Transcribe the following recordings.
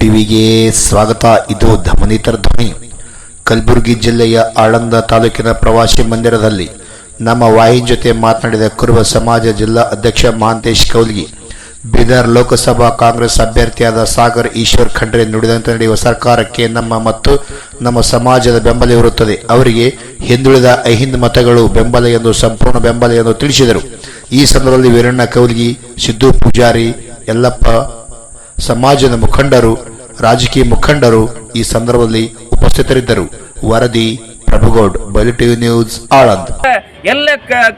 ಟಿವಿಗೆ ಸ್ವಾಗತ. ಇದು ಧಮನಿತರ ಧ್ವನಿ. ಕಲಬುರಗಿ ಜಿಲ್ಲೆಯ ಆಳಂದ ತಾಲೂಕಿನ ಪ್ರವಾಸಿ ಮಂದಿರದಲ್ಲಿ ನಮ್ಮ ವಾಹಿನಿ ಜೊತೆ ಮಾತನಾಡಿದ ಕುರುಬ ಸಮಾಜ ಜಿಲ್ಲಾ ಅಧ್ಯಕ್ಷ ಮಹಾಂತೇಶ್ ಕೌಲ್ಗಿ, ಬೀದರ್ ಲೋಕಸಭಾ ಕಾಂಗ್ರೆಸ್ ಅಭ್ಯರ್ಥಿಯಾದ ಸಾಗರ್ ಈಶ್ವರ್ ಖಂಡ್ರೆ ನುಡಿದಂತೆ ನಡೆಯುವ ಸರ್ಕಾರಕ್ಕೆ ನಮ್ಮ ಮತ್ತು ನಮ್ಮ ಸಮಾಜದ ಬೆಂಬಲ ಇರುತ್ತದೆ. ಅವರಿಗೆ ಹಿಂದುಳಿದ ಅಹಿಂದ ಮತಗಳು ಬೆಂಬಲ ಎಂದು, ಸಂಪೂರ್ಣ ಬೆಂಬಲ ಎಂದು ತಿಳಿಸಿದರು. ಈ ಸಂದರ್ಭದಲ್ಲಿ ವೀರಣ್ಣ ಕೌಲ್ಗಿ, ಸಿದ್ದು ಪೂಜಾರಿ, ಯಲ್ಲಪ್ಪ ಸಮಾಜದ ಮುಖಂಡರು, ರಾಜಕೀಯ ಮುಖಂಡರು ಈ ಸಂದರ್ಭದಲ್ಲಿ ಉಪಸ್ಥಿತರಿದ್ದರು. ವರದಿ, ಪ್ರಭುಗೌಡ್ ಬಯಲು ನ್ಯೂಸ್, ಆಳಂದ್. ಎಲ್ಲ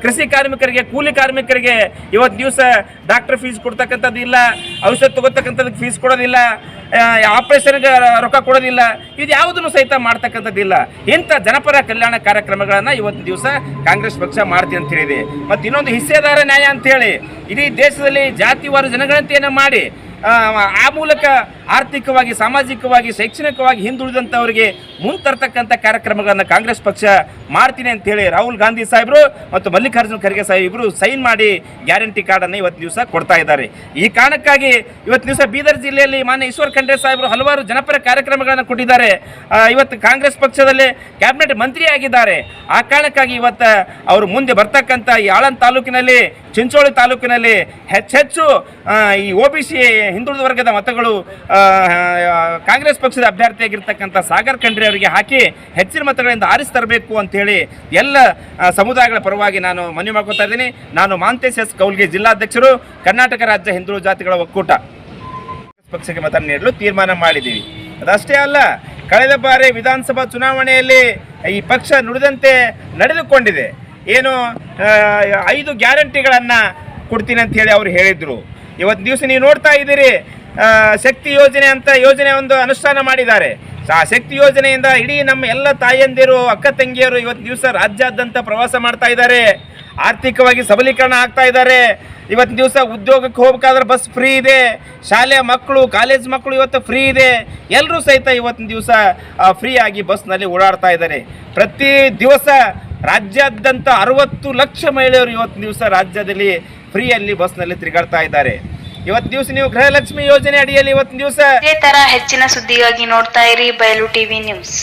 ಕೃಷಿ ಕಾರ್ಮಿಕರಿಗೆ, ಕೂಲಿ ಕಾರ್ಮಿಕರಿಗೆ ಇವತ್ತು ದಿವಸ ಡಾಕ್ಟರ್ ಫೀಸ್ ಕೊಡ್ತಕ್ಕಂಥದ್ದು ಇಲ್ಲ, ಔಷಧ ತಗೋತಕ್ಕಂಥದ್ದು ಫೀಸ್ ಕೊಡೋದಿಲ್ಲ ಆಪರೇಷನ್ಗೆ ರೊಕ್ಕ ಕೊಡೋದಿಲ್ಲ, ಇದು ಯಾವುದನ್ನು ಸಹಿತ ಮಾಡ್ತಕ್ಕಂಥದ್ದಿಲ್ಲ ಇಂಥ ಜನಪರ ಕಲ್ಯಾಣ ಕಾರ್ಯಕ್ರಮಗಳನ್ನು ಇವತ್ತು ದಿವಸ ಕಾಂಗ್ರೆಸ್ ಪಕ್ಷ ಮಾಡ್ತೀವಿ ಅಂತ ಹೇಳಿದೆ. ಮತ್ತು ಇನ್ನೊಂದು ಹಿಸ್ಸೆದಾರ ನ್ಯಾಯ ಅಂತ ಹೇಳಿ, ಇಡೀ ದೇಶದಲ್ಲಿ ಜಾತಿವಾರು ಜನಗಣತಿಯನ್ನು ಮಾಡಿ ಆ, ಆ ಮೂಲಕ ಆರ್ಥಿಕವಾಗಿ, ಸಾಮಾಜಿಕವಾಗಿ, ಶೈಕ್ಷಣಿಕವಾಗಿ ಹಿಂದುಳಿದಂಥವರಿಗೆ ಮುಂತರ್ತಕ್ಕಂಥ ಕಾರ್ಯಕ್ರಮಗಳನ್ನು ಕಾಂಗ್ರೆಸ್ ಪಕ್ಷ ಮಾಡ್ತೀನಿ ಅಂತ ಹೇಳಿ ರಾಹುಲ್ ಗಾಂಧಿ ಸಾಹೇಬರು ಮತ್ತು ಮಲ್ಲಿಕಾರ್ಜುನ ಖರ್ಗೆ ಸಾಹೇಬ್ ಇಬ್ಬರು ಸೈನ್ ಮಾಡಿ ಗ್ಯಾರಂಟಿ ಕಾರ್ಡನ್ನು ಇವತ್ತು ದಿವಸ ಕೊಡ್ತಾ ಇದ್ದಾರೆ. ಈ ಕಾರಣಕ್ಕಾಗಿ ಇವತ್ತು ದಿವಸ ಬೀದರ್ ಜಿಲ್ಲೆಯಲ್ಲಿ ಮಾನ್ಯ ಈಶ್ವರ್ ಖಂಡ್ರೆ ಸಾಹೇಬರು ಹಲವಾರು ಜನಪರ ಕಾರ್ಯಕ್ರಮಗಳನ್ನು ಕೊಟ್ಟಿದ್ದಾರೆ. ಇವತ್ತು ಕಾಂಗ್ರೆಸ್ ಪಕ್ಷದಲ್ಲಿ ಕ್ಯಾಬಿನೆಟ್ ಮಂತ್ರಿಯಾಗಿದ್ದಾರೆ. ಆ ಕಾರಣಕ್ಕಾಗಿ ಇವತ್ತು ಅವರು ಮುಂದೆ ಬರ್ತಕ್ಕಂಥ ಈ ಆಳನ್ ತಾಲೂಕಿನಲ್ಲಿ, ಚಿಂಚೋಳಿ ತಾಲೂಕಿನಲ್ಲಿ ಹೆಚ್ಚೆಚ್ಚು ಈ ಒ ಬಿ ಸಿ, ಹಿಂದುಳಿದ ವರ್ಗದ ಮತಗಳು ಕಾಂಗ್ರೆಸ್ ಪಕ್ಷದ ಅಭ್ಯರ್ಥಿಯಾಗಿರ್ತಕ್ಕಂಥ ಸಾಗರ್ ಖಂಡ್ರೆ ಅವರಿಗೆ ಹಾಕಿ ಹೆಚ್ಚಿನ ಮತಗಳಿಂದ ಆರಿಸಿ ತರಬೇಕು ಅಂತೇಳಿ ಎಲ್ಲ ಸಮುದಾಯಗಳ ಪರವಾಗಿ ನಾನು ಮನವಿ ಮಾಡ್ಕೊತಾ ಇದ್ದೀನಿ. ನಾನು ಮಾಂತೇಶ್ ಎಸ್ ಕೌಲ್ಗೆ ಜಿಲ್ಲಾಧ್ಯಕ್ಷರು, ಕರ್ನಾಟಕ ರಾಜ್ಯ ಹಿಂದೂ ಜಾತಿಗಳ ಒಕ್ಕೂಟ ಪಕ್ಷಕ್ಕೆ ಮತ ನೀಡಲು ತೀರ್ಮಾನ ಮಾಡಿದ್ದೀವಿ. ಅದಷ್ಟೇ ಅಲ್ಲ, ಕಳೆದ ಬಾರಿ ವಿಧಾನಸಭಾ ಚುನಾವಣೆಯಲ್ಲಿ ಈ ಪಕ್ಷ ನುಡಿದಂತೆ ನಡೆದುಕೊಂಡಿದೆ. ಏನು ಐದು ಗ್ಯಾರಂಟಿಗಳನ್ನು ಕೊಡ್ತೀನಿ ಅಂತ ಹೇಳಿ ಅವರು ಹೇಳಿದರು. ಇವತ್ತು ದಿವಸ ನೀವು ನೋಡ್ತಾ ಇದ್ದೀರಿ ಶಕ್ತಿ ಯೋಜನೆ ಅಂತ ಯೋಜನೆ ಒಂದು ಅನುಷ್ಠಾನ ಮಾಡಿದ್ದಾರೆ. ಆ ಶಕ್ತಿ ಯೋಜನೆಯಿಂದ ಇಡೀ ನಮ್ಮ ಎಲ್ಲ ತಾಯಂದಿರು, ಅಕ್ಕ ತಂಗಿಯರು ಇವತ್ತು ದಿವಸ ರಾಜ್ಯಾದ್ಯಂತ ಪ್ರವಾಸ ಮಾಡ್ತಾ ಇದ್ದಾರೆ. ಆರ್ಥಿಕವಾಗಿ ಸಬಲೀಕರಣ ಆಗ್ತಾ ಇದ್ದಾರೆ. ಇವತ್ತು ದಿವಸ ಉದ್ಯೋಗಕ್ಕೆ ಹೋಗ್ಬೇಕಾದ್ರೆ ಬಸ್ ಫ್ರೀ ಇದೆ. ಶಾಲೆ ಮಕ್ಕಳು, ಕಾಲೇಜ್ ಮಕ್ಕಳು ಇವತ್ತು ಫ್ರೀ ಇದೆ. ಎಲ್ಲರೂ ಸಹಿತ ಇವತ್ತಿನ ದಿವಸ ಫ್ರೀ ಆಗಿ ಬಸ್ನಲ್ಲಿ ಓಡಾಡ್ತಾ ಇದ್ದಾರೆ. ಪ್ರತಿ ದಿವಸ ರಾಜ್ಯಾದ್ಯಂತ ಅರವತ್ತು ಲಕ್ಷ ಮಹಿಳೆಯರು ಇವತ್ತು ದಿವಸ ರಾಜ್ಯದಲ್ಲಿ ಫ್ರೀಯಲ್ಲಿ ಬಸ್ನಲ್ಲಿ ತಿರುಗಾಡ್ತಾ ಇದ್ದಾರೆ. ಇವತ್ತು ದಿವಸ ನೀವು ಗೃಹಲಕ್ಷ್ಮಿ ಯೋಜನೆ ಅಡಿಯಲ್ಲಿ ಇವತ್ತಿನ ದಿವಸ ಇದೇ ತರ ಹೆಚ್ಚಿನ ಸುದ್ದಿಗಾಗಿ ನೋಡ್ತಾ ಇರಿ ಬಯಲು ಟಿವಿ ನ್ಯೂಸ್.